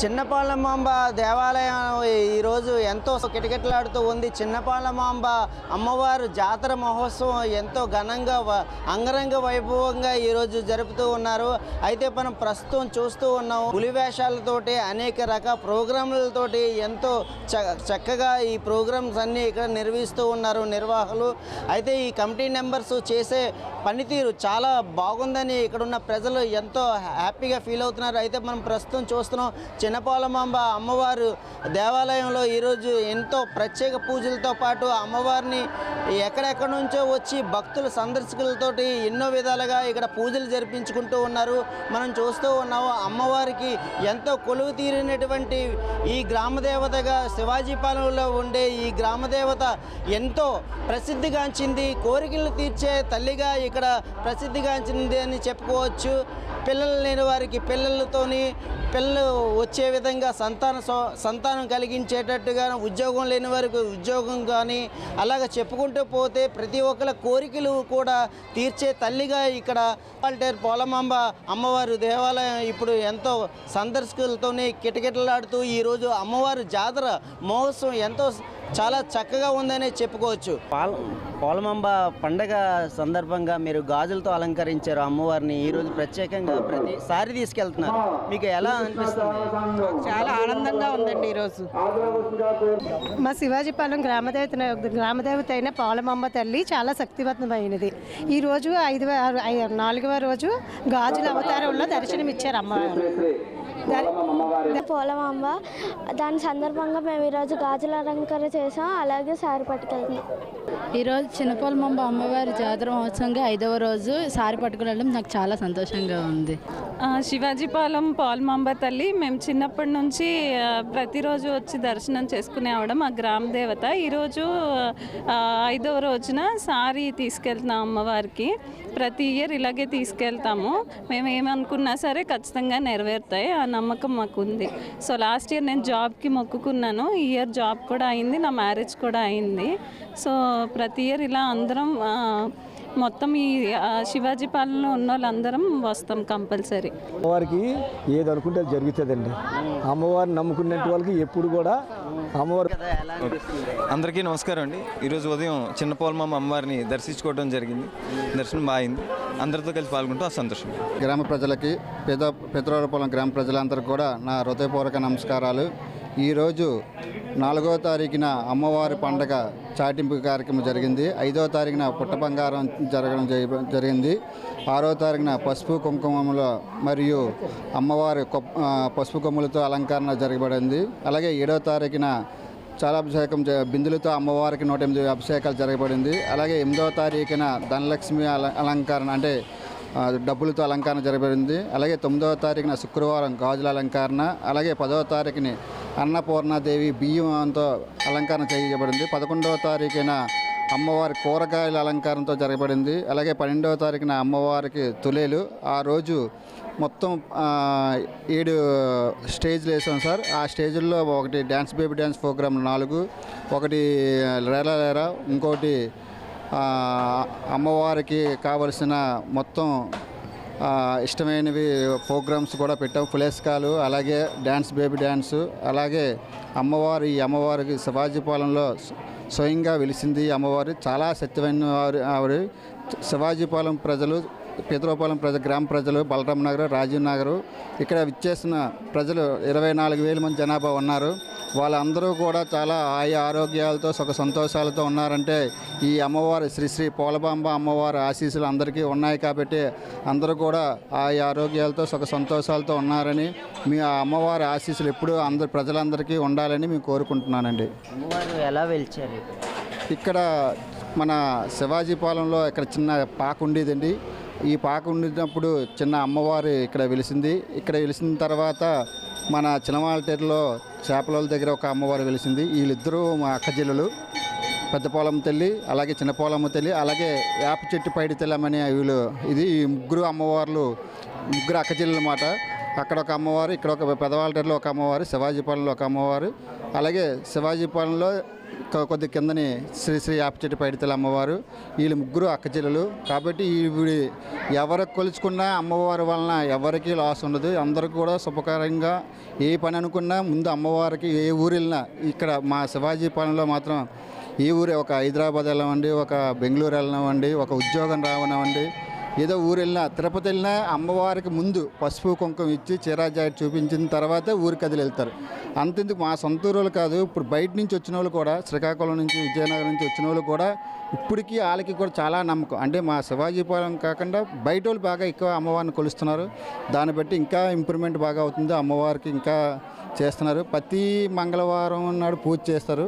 చిన్నపాలమాంబ దేవాలయం ఈరోజు ఎంతో కిటకిటలాడుతూ ఉంది. చిన్నపాలమాంబ అమ్మవారు జాతర మహోత్సవం ఎంతో ఘనంగా అంగరంగ వైభవంగా ఈరోజు జరుపుతూ ఉన్నారు. అయితే మనం ప్రస్తుతం చూస్తూ ఉన్నాం. పులివేషాలతోటి అనేక రకాల ప్రోగ్రాంలతోటి ఎంతో చ చక్కగా ఈ ప్రోగ్రామ్స్ అన్నీ ఇక్కడ నిర్వహిస్తూ ఉన్నారు నిర్వాహకులు. అయితే ఈ కమిటీ మెంబర్స్ చేసే పనితీరు చాలా బాగుందని ఇక్కడ ఉన్న ప్రజలు ఎంతో హ్యాపీగా ఫీల్ అవుతున్నారు. అయితే మనం ప్రస్తుతం చూస్తున్నాం. చిన్నపాలమాంబ అమ్మవారు దేవాలయంలో ఈరోజు ఎంతో ప్రత్యేక పూజలతో పాటు అమ్మవారిని ఎక్కడెక్కడి నుంచో వచ్చి భక్తులు సందర్శకులతోటి ఎన్నో విధాలుగా ఇక్కడ పూజలు జరిపించుకుంటూ ఉన్నారు. మనం చూస్తూ ఉన్నాము అమ్మవారికి ఎంతో కొలువు తీరినటువంటి ఈ గ్రామదేవతగా శివాజీపాలెంలో ఉండే ఈ గ్రామదేవత ఎంతో ప్రసిద్ధిగాంచింది. కోరికలు తీర్చే తల్లిగా ఇక్కడ ప్రసిద్ధిగాంచింది అని చెప్పుకోవచ్చు. పిల్లలు లేని వారికి పిల్లలతోని పిల్లలు వచ్చే విధంగా సంతాన సంతానం కలిగించేటట్టుగా ఉద్యోగం లేని వారికి ఉద్యోగం కానీ అలాగ చెప్పుకుంటూ పోతే ప్రతి ఒక్కరి కోరికలు కూడా తీర్చే తల్లిగా ఇక్కడ పాల్టేరు పోలమాంబ అమ్మవారు దేవాలయం ఇప్పుడు ఎంతో సందర్శకులతోనే కిటకిటలాడుతూ ఈరోజు అమ్మవారు జాతర మహోత్సవం ఎంతో చాలా చక్కగా ఉందనే చెప్పుకోవచ్చు. పాల పోలమాంబ పండగ సందర్భంగా మీరు గాజులతో అలంకరించారు అమ్మవారిని. ఈరోజు ప్రత్యేకంగా ప్రతిసారి తీసుకెళ్తున్నారు. మీకు ఎలా అనిపిస్తుంది? చాలా ఆనందంగా ఉందండి ఈరోజు. మా శివాజీపాలెం గ్రామదేవత గ్రామదేవత అయిన పాలమమ్మ తల్లి చాలా శక్తివంతమైనది. ఈ రోజు నాలుగవ రోజు గాజుల అవతారంలో దర్శనమిచ్చారు అమ్మవారు. పోలమాంబ. దాని సందర్భంగా మేము ఈరోజు గాజుల అలంకరణ చేసాం అలాగే సారి పట్టుకెళ్తున్నాం. ఈరోజు చిన్నపోలమాంబ అమ్మవారి జాతర మహోత్సవంగా ఐదవ రోజు సారి పట్టుకుని నాకు చాలా సంతోషంగా ఉంది. ఆ, శివాజీపాలెం పాల్మాంబ తల్లి మేము చిన్నప్పటి నుంచి ప్రతిరోజు వచ్చి దర్శనం చేసుకునేవాడు మా గ్రామ దేవత. ఈరోజు ఐదవ రోజున సారీ తీసుకెళ్తున్నాం అమ్మవారికి. ప్రతి ఇయర్ ఇలాగే తీసుకెళ్తాము. మేము ఏమనుకున్నా సరే ఖచ్చితంగా నెరవేరుతాయి. నమ్మకం మాకు ఉంది సో లాస్ట్ ఇయర్ నేను జాబ్కి మొక్కుకున్నాను. ఈ ఇయర్ జాబ్ కూడా అయింది నా మ్యారేజ్ కూడా అయింది. సో ప్రతి ఇయర్ ఇలా అందరం మొత్తం ఈ ఆ, శివాజీ పాలనలో ఉన్న వాళ్ళందరం వస్తాం కంపల్సరీ. అమ్మవారికి ఏది అనుకుంటే అది జరుగుతుందండి. అమ్మవారిని నమ్ముకున్నట్టు వాళ్ళకి ఎప్పుడు కూడా అమ్మవారు అందరికీ నమస్కారం అండి. ఈరోజు ఉదయం చిన్న పోలమామ అమ్మవారిని దర్శించుకోవడం జరిగింది. దర్శనం బాగింది అందరితో కలిసి పాల్గొంటూ సంతోషం. గ్రామ ప్రజలకి పెద్ద పెద్దరావులపాలెం గ్రామ ప్రజలందరికీ కూడా నా హృదయపూర్వక నమస్కారాలు. ఈరోజు నాలుగో తారీఖున అమ్మవారి పండగ చాటింపు కార్యక్రమం జరిగింది. ఐదో తారీఖున పుట్ట బంగారం జరగడం జరిగింది. ఆరో తారీఖున పసుపు కుంకుమములో మరియు అమ్మవారి పసుపు కొమ్ములతో అలంకరణ జరగబడింది. అలాగే ఏడో తారీఖున చాలా అభిషేకం జ- బిందులతో అమ్మవారికి నూట ఎనిమిది అభిషేకాలు జరగబడింది. అలాగే ఎనిమిదవ తారీఖున ధనలక్ష్మి అల అలంకరణ అంటే డబ్బులతో అలంకరణ జరగబడింది. అలాగే తొమ్మిదవ తారీఖున శుక్రవారం గాజుల అలంకరణ. అలాగే పదవ తారీఖుని అన్నపూర్ణాదేవి బియ్యంతో అలంకరణ చేయబడింది. పదకొండవ తారీఖున అమ్మవారి కూరగాయల అలంకారంతో జరగబడింది. అలాగే పన్నెండవ తారీఖున అమ్మవారికి తులేలు. ఆ రోజు మొత్తం ఏడు స్టేజ్లు వేసాం సార్. ఆ స్టేజ్ల్లో ఒకటి డ్యాన్స్ బేబీ డ్యాన్స్ ప్రోగ్రామ్ నాలుగు ఒకటి రేలా లేరా ఇంకోటి అమ్మవారికి కావలసిన మొత్తం ఇష్టమైనవి ప్రోగ్రామ్స్ కూడా పెట్టాం. పులేస్కాలు అలాగే డ్యాన్స్ బేబీ డ్యాన్స్ అలాగే అమ్మవారు ఈ అమ్మవారికి శివాజీపాలెంలో స్వయంగా వెలిసింది అమ్మవారు. చాలా సత్యమైన వారు ఆవిడ. శివాజీపాలెం ప్రజలు పితృపాలెం ప్రజ గ్రామ ప్రజలు బలరాం నగర్ రాజీవ్ నగర్. ఇక్కడ విచ్చేసిన ప్రజలు ఇరవై నాలుగు వేల మంది జనాభా ఉన్నారు. వాళ్ళందరూ కూడా చాలా ఆయా ఆరోగ్యాలతో సుఖ సంతోషాలతో ఉన్నారంటే ఈ అమ్మవారి శ్రీ శ్రీ పోలబాంబ అమ్మవారి ఆశీస్సులు అందరికీ ఉన్నాయి కాబట్టి అందరూ కూడా ఆయా ఆరోగ్యాలతో సుఖ సంతోషాలతో ఉన్నారని మీ ఆ అమ్మవారి ఆశీస్సులు ఎప్పుడూ అందరి ప్రజలందరికీ ఉండాలని మేము కోరుకుంటున్నానండి. అమ్మవారు ఎలా వెలిచారు ఇక్కడ? మన శివాజీపాలెంలో ఇక్కడ చిన్న పాక ఉండేదండి. ఈ పాక ఉండినప్పుడు చిన్న అమ్మవారు ఇక్కడ వెలిసింది. ఇక్కడ వెలిసిన తర్వాత మన చినమాలటేరులో చేపల దగ్గర ఒక అమ్మవారు వెలిసింది. వీళ్ళిద్దరూ మా అక్క జిల్లలు పెద్దపోలమ్మ తల్లి అలాగే చిన్నపోలమ్మ తల్లి అలాగే వేప చెట్టు పైడి తెల్లమని వీళ్ళు. ఇది ఈ ముగ్గురు అమ్మవార్లు ముగ్గురు అక్క జిల్లలు అన్నమాట. అక్కడ ఒక అమ్మవారు ఇక్కడ ఒక పెదవాళ్ళటేరులో ఒక అమ్మవారు శివాజీపాలెంలో ఒక అమ్మవారు అలాగే శివాజీపాలెంలో కొద్ది కిందని శ్రీ శ్రీ యాపచెట్టి పైడితల అమ్మవారు వీళ్ళు ముగ్గురు అక్క చెల్లెలు. కాబట్టి ఈవిడ ఎవరికి కొలుచుకున్నా అమ్మవారి వలన ఎవరికి లాస్ ఉండదు. అందరికీ కూడా శుభకరంగా ఏ పని అనుకున్నా ముందు అమ్మవారికి ఏ ఊరు వెళ్ళినా ఇక్కడ మా శివాజీ పనిలో మాత్రం ఏ ఊరు ఒక హైదరాబాద్ వెళ్ళమండి ఒక బెంగళూరు వెళ్ళినామండి ఒక ఉద్యోగం రావనివ్వండి ఏదో ఊరు వెళ్ళినా తిరుపతి వెళ్ళినా అమ్మవారికి ముందు పసుపు కుంకుమ ఇచ్చి చీరాజాయి చూపించిన తర్వాతే ఊరికి కదిలి వెళ్తారు అంతెందుకు మా సొంత ఊరోళ్ళు కాదు ఇప్పుడు బయట నుంచి వచ్చిన వాళ్ళు కూడా శ్రీకాకుళం నుంచి విజయనగరం నుంచి వచ్చిన వాళ్ళు కూడా ఇప్పటికీ వాళ్ళకి కూడా చాలా నమ్మకం. అంటే మా శివాజీపురం కాకుండా బయట వాళ్ళు బాగా ఎక్కువ అమ్మవారిని కొలుస్తున్నారు. దాన్ని బట్టి ఇంకా ఇంప్రూవ్మెంట్ బాగా అవుతుంది. అమ్మవారికి ఇంకా చేస్తున్నారు. ప్రతి మంగళవారం నాడు పూజ చేస్తారు.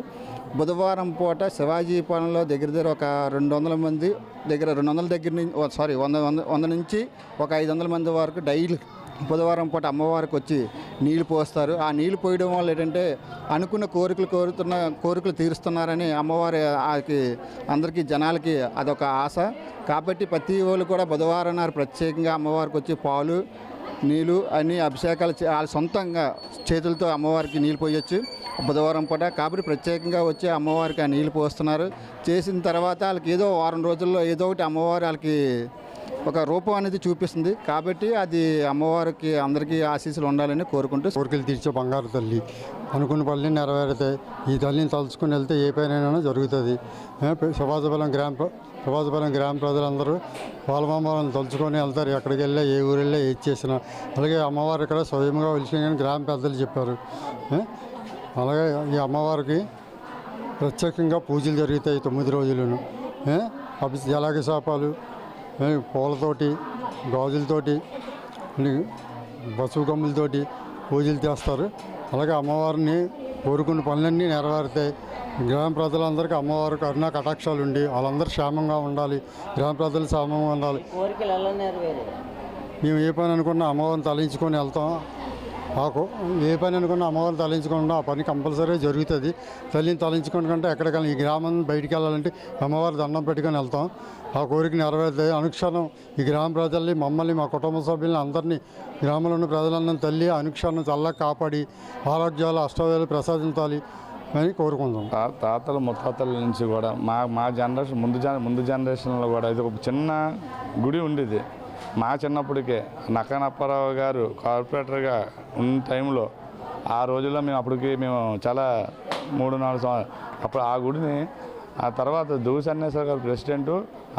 బుధవారం పూట శివాజీ పాలనలో దగ్గర దగ్గర ఒక రెండు వందల మంది దగ్గర రెండు వందల దగ్గర నుంచి సారీ వంద వంద వంద నుంచి ఒక ఐదు వందల మంది వరకు డైలీ బుధవారం పూట అమ్మవారికి వచ్చి నీళ్ళు పోస్తారు. ఆ నీళ్ళు పోయడం వల్ల ఏంటంటే అనుకున్న కోరికలు కోరుతున్న కోరికలు తీరుస్తున్నారని అమ్మవారి ఆకి అందరికీ జనాలకి అదొక ఆశ. కాబట్టి ప్రతి వాళ్ళు కూడా బుధవారం నాడు ప్రత్యేకంగా అమ్మవారికి వచ్చి పాలు నీళ్ళు అన్ని అభిషేకాలు చే- వాళ్ళ సొంతంగా చేతులతో అమ్మవారికి నీళ్ళు పోయొచ్చు. బుధవారం పూట కాబట్టి ప్రత్యేకంగా వచ్చి అమ్మవారికి ఆ నీళ్ళు పోస్తున్నారు. చేసిన తర్వాత వాళ్ళకి ఏదో వారం రోజుల్లో ఏదో ఒకటి అమ్మవారు వాళ్ళకి ఒక రూపం అనేది చూపిస్తుంది. కాబట్టి అది అమ్మవారికి అందరికీ ఆశీస్సులు ఉండాలని కోరుకుంటూ కోరికలు తీర్చే బంగారు తల్లి అనుకున్న పనులు నెరవేరుతాయి. ఈ తల్లిని తలుచుకుని వెళ్తే ఏ పైన జరుగుతుంది. ఏ, గ్రామ ప్ర- గ్రామ ప్రజలందరూ పాలమామలను తలుచుకొని వెళ్తారు. ఎక్కడికి వెళ్ళా ఏ ఊరు వెళ్ళా ఏది చేసినా. అలాగే అమ్మవారు ఇక్కడ స్వయంగా వెలిసిన గ్రామ పెద్దలు చెప్పారు. అలాగే ఈ అమ్మవారికి ప్రత్యేకంగా పూజలు జరుగుతాయి తొమ్మిది రోజులను. అభి జలాగ శాపాలు పూలతోటి గాజులతోటి పసుపు కొమ్ములతోటి పూజలు చేస్తారు. అలాగే అమ్మవారిని కోరుకున్న పనులన్నీ నెరవేరుతాయి. గ్రామ ప్రజలందరికీ అమ్మవారి కరుణా కటాక్షాలు ఉండి వాళ్ళందరూ క్షేమంగా ఉండాలి. గ్రామ ప్రజలు క్షేమంగా ఉండాలి. మేము ఏ పని అనుకున్నా అమ్మవారిని తలించుకొని వెళ్తాం. మాకు ఏ పని అనుకున్నా అమ్మవారిని తలించుకున్నా ఆ పని కంపల్సరీ జరుగుతుంది. తల్లిని తలించుకుంటే ఎక్కడికైనా ఈ గ్రామం బయటికి వెళ్ళాలంటే అమ్మవారి దండం పెట్టుకొని వెళ్తాం. ఆ కోరిక నెరవేరుతుంది అనుక్షణం ఈ గ్రామ ప్రజల్ని మమ్మల్ని మా కుటుంబ సభ్యుల్ని అందరినీ గ్రామంలో ఉన్న ప్రజలందరినీ తల్లి అనుక్షణం చల్లగా కాపాడి ఆరోగ్యాలు అష్టవేలు ప్రసాదించాలి. అని కోరుకుందాం. తాతలు ముత్తాతల నుంచి కూడా మా మా జనరేషన్ ముందు జన ముందు జనరేషన్లో కూడా ఇది ఒక చిన్న గుడి ఉండేది. మా చిన్నప్పటికే నక్కనప్పారావు గారు కార్పొరేటర్గా ఉన్న టైంలో ఆ రోజుల్లో మేము అప్పటికి మేము చాలా మూడు నాలుగు సంవత్సరాలు అప్పుడు ఆ గుడిని ఆ తర్వాత దువ్వు సన్నేశ్వర గారు president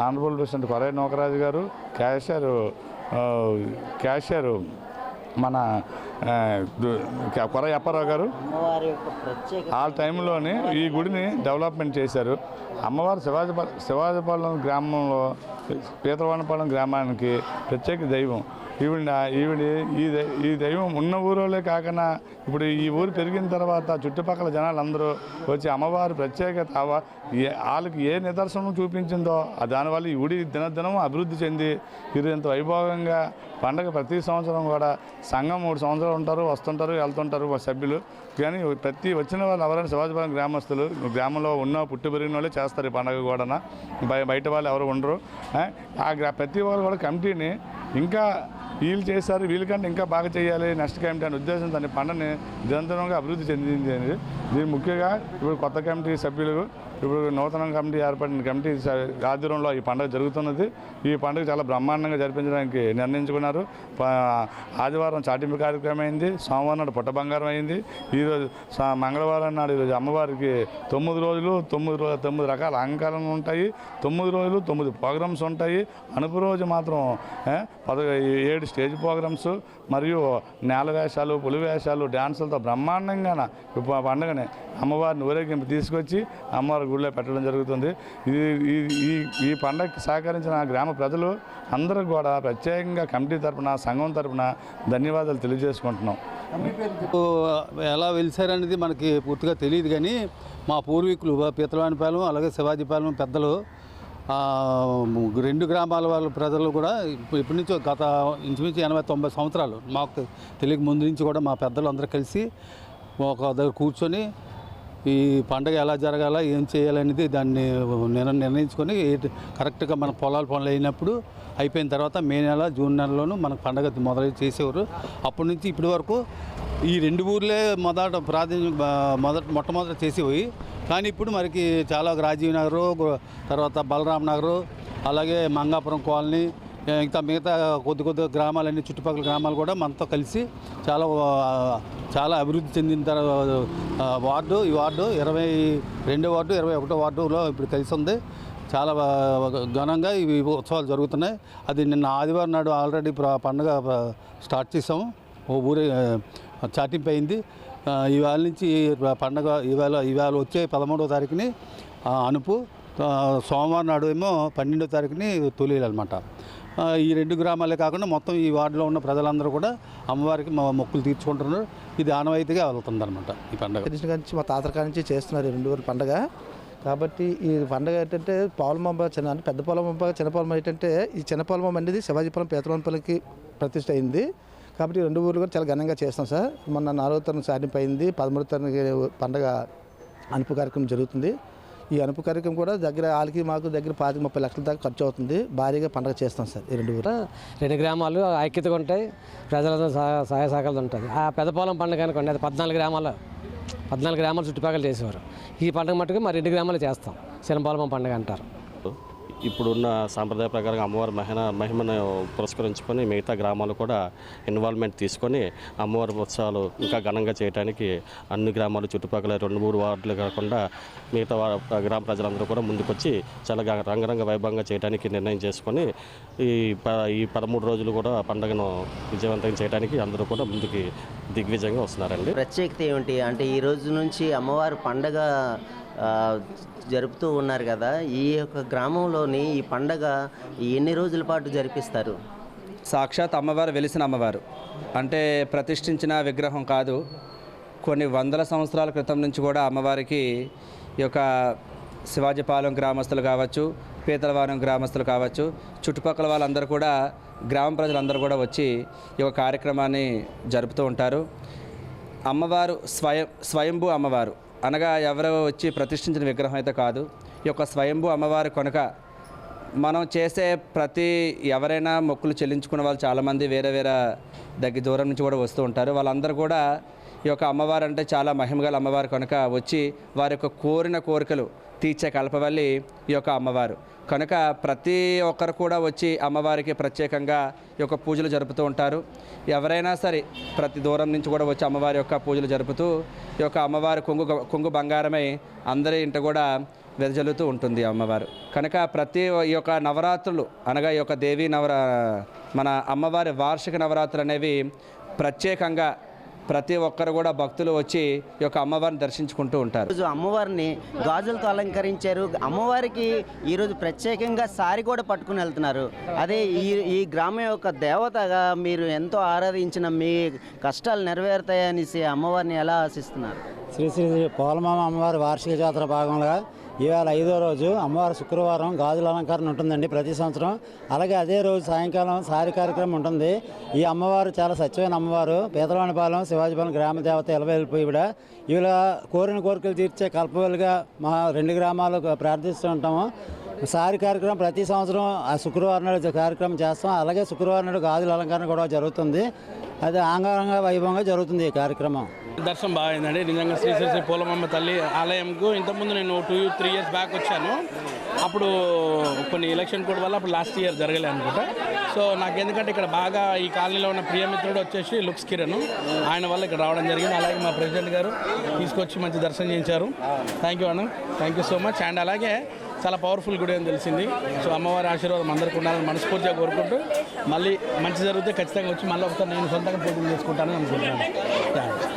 honourable president Korai Nokaraju గారు క్యాషియర్ క్యాషియర్ మన కొరై అప్పారావు గారు? ఆ టైంలోనే ఈ గుడిని డెవలప్మెంట్ చేశారు. అమ్మవారు శివాజీపాలెం శివాజీపాలెం గ్రామంలో పీతవాణపాలెం గ్రామానికి ప్రత్యేక దైవం. ఈవిడ ఈవిడ ఈ ఈ దైవం ఉన్న ఊరోలే కాకుండా ఇప్పుడు ఈ ఊరు పెరిగిన తర్వాత చుట్టుపక్కల జనాలు అందరూ వచ్చి అమ్మవారి ప్రత్యేకత వాళ్ళకి ఏ నిదర్శనం చూపించిందో దానివల్ల ఈ గుడి దినదినం అభివృద్ధి చెంది వీరు ఇంత వైభవంగా పండగ ప్రతి సంవత్సరం కూడా సంఘం మూడు సంవత్సరాలు ఉంటారు వస్తుంటారు వెళ్తుంటారు సభ్యులు. కానీ ప్రతి వచ్చిన వాళ్ళు ఎవరైనా శివాజీపురం గ్రామస్తులు గ్రామంలో ఉన్న పుట్టి పెరిగిన వాళ్ళే చేస్తారు ఈ పండగ కూడా బయ బయట వాళ్ళు ఎవరు ఉండరు. ఆ, ఆ గ్రా ప్రతి వాళ్ళు కూడా కమిటీని ఇంకా వీళ్ళు చేశారు వీళ్ళకంటే ఇంకా బాగా చేయాలి నెక్స్ట్ కమిటీ అనే ఉద్దేశం దాని పండని నిరంతరంగా అభివృద్ధి చెందింది అనేది దీని ముఖ్యంగా ఇప్పుడు కొత్త కమిటీ సభ్యులు ఇప్పుడు నూతన కమిటీ ఏర్పడిన కమిటీ ఆధ్వర్యంలో ఈ పండుగ జరుగుతున్నది. ఈ పండుగ చాలా బ్రహ్మాండంగా జరిపించడానికి నిర్ణయించుకున్నారు. ఆదివారం చాటింపు కార్యక్రమం అయింది. సోమవారం నాడు పుట్ట బంగారం అయింది. ఈరోజు మంగళవారం నాడు ఈరోజు అమ్మవారికి తొమ్మిది రోజులు తొమ్మిది రోజు తొమ్మిది రకాల అలంకారాలు ఉంటాయి. తొమ్మిది రోజులు తొమ్మిది ప్రోగ్రామ్స్ ఉంటాయి. అనుపు రోజు మాత్రం పద ఏడు స్టేజ్ ప్రోగ్రామ్స్ మరియు నేల వేషాలు పులి వేషాలు డ్యాన్సులతో బ్రహ్మాండంగా పండుగని అమ్మవారిని ఊరేగింపు తీసుకొచ్చి అమ్మవారి గుడిలో పెట్టడం జరుగుతుంది. ఇది ఈ ఈ ఈ పండగకి సహకరించిన గ్రామ ప్రజలు అందరూ కూడా ప్రత్యేకంగా కమిటీ తరపున సంఘం తరపున ధన్యవాదాలు తెలియజేసుకుంటున్నాం. ఎలా వెలిసారనేది మనకి పూర్తిగా తెలియదు కానీ మా పూర్వీకులు పీతలవానిపాలెం అలాగే శివాజీపాలెం పెద్దలు రెండు గ్రామాల వాళ్ళ ప్రజలు కూడా ఇప్పటి నుంచో గత ఇంచుమించు ఎనభై తొంభై సంవత్సరాలు మాకు తెలియక ముందు నుంచి కూడా మా పెద్దలు అందరూ కలిసి ఒక దగ్గర కూర్చొని ఈ పండగ ఎలా జరగాల ఏం చేయాలనేది దాన్ని నిర్ణ నిర్ణయించుకొని కరెక్ట్గా మన పొలాల పనులు అయినప్పుడు అయిపోయిన తర్వాత మే నెల జూన్ నెలలోనూ మనకు పండగ మొదలు చేసేవారు. అప్పటి నుంచి ఇప్పటి వరకు ఈ రెండు ఊర్లే మొదట ప్రాధాన్యం మొదట మొట్టమొదట చేసేవి. కానీ ఇప్పుడు మనకి చాలా రాజీవ్ నగరు తర్వాత బలరాం నగరు అలాగే మంగాపురం కాలనీ ఇంకా మిగతా కొద్ది కొద్ది గ్రామాలన్నీ చుట్టుపక్కల గ్రామాలు కూడా మనతో కలిసి చాలా చాలా అభివృద్ధి చెందిన తర్వాత వార్డు. ఈ వార్డు ఇరవై రెండో వార్డు ఇరవై ఒకటో వార్డులో ఇప్పుడు కలిసి ఉంది. చాలా ఘనంగా ఇవి ఉత్సవాలు జరుగుతున్నాయి. అది నిన్న ఆదివారం నాడు ఆల్రెడీ పండుగ స్టార్ట్ చేసాము ఓ ఊరే చాటింపు అయింది. ఇవాళ నుంచి పండగ ఇవాళ ఇవాళ వచ్చే పదమూడవ తారీఖుని అనుపు సోమవారం నాడు ఏమో పన్నెండో తారీఖుని తొలిలు అనమాట ఈ రెండు గ్రామాలే కాకుండా మొత్తం ఈ వార్డులో ఉన్న ప్రజలందరూ కూడా అమ్మవారికి మా మొక్కులు తీర్చుకుంటున్నారు. ఇది ఆనవాయితీగా వెళ్తుంది అనమాట ఈ పండుగ. కృష్ణ నుంచి మా తాతల నుంచి చేస్తున్నారు ఈ రెండు ఊరు పండుగ. కాబట్టి ఈ పండుగ ఏంటంటే పాలమంబ చిన్న అంటే పెద్ద పొలమంబ చిన్న ఏంటంటే ఈ చిన్న అనేది శివాజీపురం పేతలంపల్లికి ప్రతిష్ట అయింది. కాబట్టి రెండు ఊర్లు కూడా చాలా ఘనంగా చేస్తాం సార్. మొన్న నాలుగో తరగతి సాధింపు అయింది పదమూడో తరగతి పండగ అనుపు కార్యక్రమం జరుగుతుంది. ఈ అనుపు కార్యక్రమం కూడా దగ్గర వాళ్ళకి మాకు దగ్గర పాతిక ముప్పై లక్షల దాకా ఖర్చు అవుతుంది. భారీగా పండగ చేస్తాం సార్ ఈ రెండు ఊరు రెండు గ్రామాలు ఐక్యతగా ఉంటాయి ప్రజలతో సహాయ సహకారాలు ఉంటుంది ఆ పెద్దపాలెం పండుగ అనుకోండి అది పద్నాలుగు గ్రామాలు పద్నాలుగు గ్రామాలు చుట్టుపక్కల చేసేవారు. ఈ పండుగ మట్టుకు మా రెండు గ్రామాలు చేస్తాం. చిన్నపాలెం పండుగ అంటారు. ఇప్పుడున్న సాంప్రదాయ ప్రకారం అమ్మవారి మహిమ మహిమను పురస్కరించుకొని మిగతా గ్రామాలు కూడా ఇన్వాల్వ్మెంట్ తీసుకొని అమ్మవారి ఉత్సవాలు ఇంకా ఘనంగా చేయడానికి అన్ని గ్రామాలు చుట్టుపక్కల రెండు మూడు వార్డులు కాకుండా మిగతా గ్రామ ప్రజలందరూ కూడా ముందుకొచ్చి చాలా రంగరంగ వైభవంగా చేయడానికి నిర్ణయం చేసుకొని ఈ ప ఈ పదమూడు రోజులు కూడా పండుగను విజయవంతం చేయడానికి అందరూ కూడా ముందుకి దిగ్విజయంగా వస్తున్నారండి. ప్రత్యేకత ఏమిటి అంటే ఈ రోజు నుంచి అమ్మవారి పండగ జరుపుతూ ఉన్నారు కదా ఈ యొక్క గ్రామంలోని ఈ పండగ ఎన్ని రోజుల పాటు జరిపిస్తారు? సాక్షాత్ అమ్మవారు వెలిసిన అమ్మవారు. అంటే ప్రతిష్ఠించిన విగ్రహం కాదు. కొన్ని వందల సంవత్సరాల క్రితం నుంచి కూడా అమ్మవారికి ఈ యొక్క శివాజీపాలెం గ్రామస్తులు కావచ్చు పీతలవారం గ్రామస్తులు కావచ్చు చుట్టుపక్కల వాళ్ళందరూ కూడా గ్రామ ప్రజలందరూ కూడా వచ్చి ఈ యొక్క కార్యక్రమాన్ని జరుపుతూ ఉంటారు. అమ్మవారు స్వయం స్వయంభూ అమ్మవారు. అనగా ఎవరో వచ్చి ప్రతిష్ఠించిన విగ్రహం అయితే కాదు ఈ యొక్క స్వయంభూ అమ్మవారి కొనక మనం చేసే ప్రతి ఎవరైనా మొక్కులు చెల్లించుకున్న వాళ్ళు చాలామంది వేరే వేరే దగ్గర దూరం నుంచి కూడా వస్తూ ఉంటారు. వాళ్ళందరూ కూడా ఈ యొక్క అమ్మవారు అంటే చాలా మహిమగల అమ్మవారు కనుక వచ్చి వారి యొక్క కోరిన కోరికలు తీర్చే కల్పవల్లి ఈ యొక్క అమ్మవారు. కనుక ప్రతి ఒక్కరు కూడా వచ్చి అమ్మవారికి ప్రత్యేకంగా ఈ యొక్క పూజలు జరుపుతూ ఉంటారు. ఎవరైనా సరే ప్రతి దూరం నుంచి కూడా వచ్చి అమ్మవారి యొక్క పూజలు జరుపుతూ ఈ యొక్క అమ్మవారి కొంగు కొంగు బంగారమై అందరి ఇంట కూడా వెదజల్లుతూ ఉంటుంది అమ్మవారు. కనుక ప్రతి ఈ యొక్క నవరాత్రులు అనగా ఈ యొక్క దేవీ నవరా మన అమ్మవారి వార్షిక నవరాత్రులు అనేవి ప్రత్యేకంగా ప్రతి ఒక్కరు కూడా భక్తులు వచ్చి ఈ యొక్క అమ్మవారిని దర్శించుకుంటూ ఉంటారు. ఈరోజు అమ్మవారిని గాజులతో అలంకరించారు. అమ్మవారికి ఈరోజు ప్రత్యేకంగా సారి కూడా పట్టుకుని వెళ్తున్నారు. అదే ఈ ఈ గ్రామం యొక్క దేవతగా మీరు ఎంతో ఆరాధించిన మీ కష్టాలు నెరవేరుతాయనేసి అమ్మవారిని ఎలా ఆశిస్తున్నారు? శ్రీ శ్రీ శ్రీ పోలమామ అమ్మవారి వార్షిక జాతర భాగంగా ఇవాళ ఐదో రోజు అమ్మవారి శుక్రవారం గాజుల అలంకరణ ఉంటుందండి ప్రతి సంవత్సరం. అలాగే అదే రోజు సాయంకాలం సారి కార్యక్రమం ఉంటుంది. ఈ అమ్మవారు చాలా సత్యమైన అమ్మవారు. పేదలవాణిపాలెం శివాజీపాలెం గ్రామ దేవత ఎలవేలిపోయి ఈవిడ. ఈవిడ కోరిన కోరికలు తీర్చే కల్పవలుగా మా రెండు గ్రామాలు ప్రార్థిస్తూ ఉంటాము. సారి కార్యక్రమం ప్రతి సంవత్సరం ఆ శుక్రవారం నాడు కార్యక్రమం చేస్తాం. అలాగే శుక్రవారం నాడు గాజుల అలంకరణ కూడా జరుగుతుంది. అది ఆంగారంగ వైభవంగా జరుగుతుంది ఈ కార్యక్రమం. దర్శనం బాగైందండి నిజంగా శ్రీశ్రీ శ్రీ శ్రీ పూలమమ్మ తల్లి ఆలయంకు ఇంతకుముందు నేను టూ త్రీ ఇయర్స్ బ్యాక్ వచ్చాను. అప్పుడు కొన్ని ఎలక్షన్ కోడ్ వల్ల అప్పుడు లాస్ట్ ఇయర్ జరగలే అనుకుంటా. సో నాకు ఎందుకంటే ఇక్కడ బాగా ఈ కాలనీలో ఉన్న ప్రియమిత్రుడు వచ్చేసి లుక్స్ కిరణ్. ఆయన వల్ల ఇక్కడ రావడం జరిగింది. అలాగే మా ప్రెసిడెంట్ గారు తీసుకొచ్చి మంచి దర్శనం చేయించారు. థ్యాంక్ యూ అన్న. Thank you so much and అలాగే చాలా పవర్ఫుల్ గుడి అని తెలిసింది. సో అమ్మవారి ఆశీర్వాదం అందరికీ ఉండాలని మనస్ఫూర్తిగా కోరుకుంటూ మళ్ళీ మంచి జరిగితే ఖచ్చితంగా వచ్చి మళ్ళీ ఒకసారి నేను సొంతంగా పూజలు చేసుకుంటానని అనుకుంటున్నాను. థ్యాంక్స్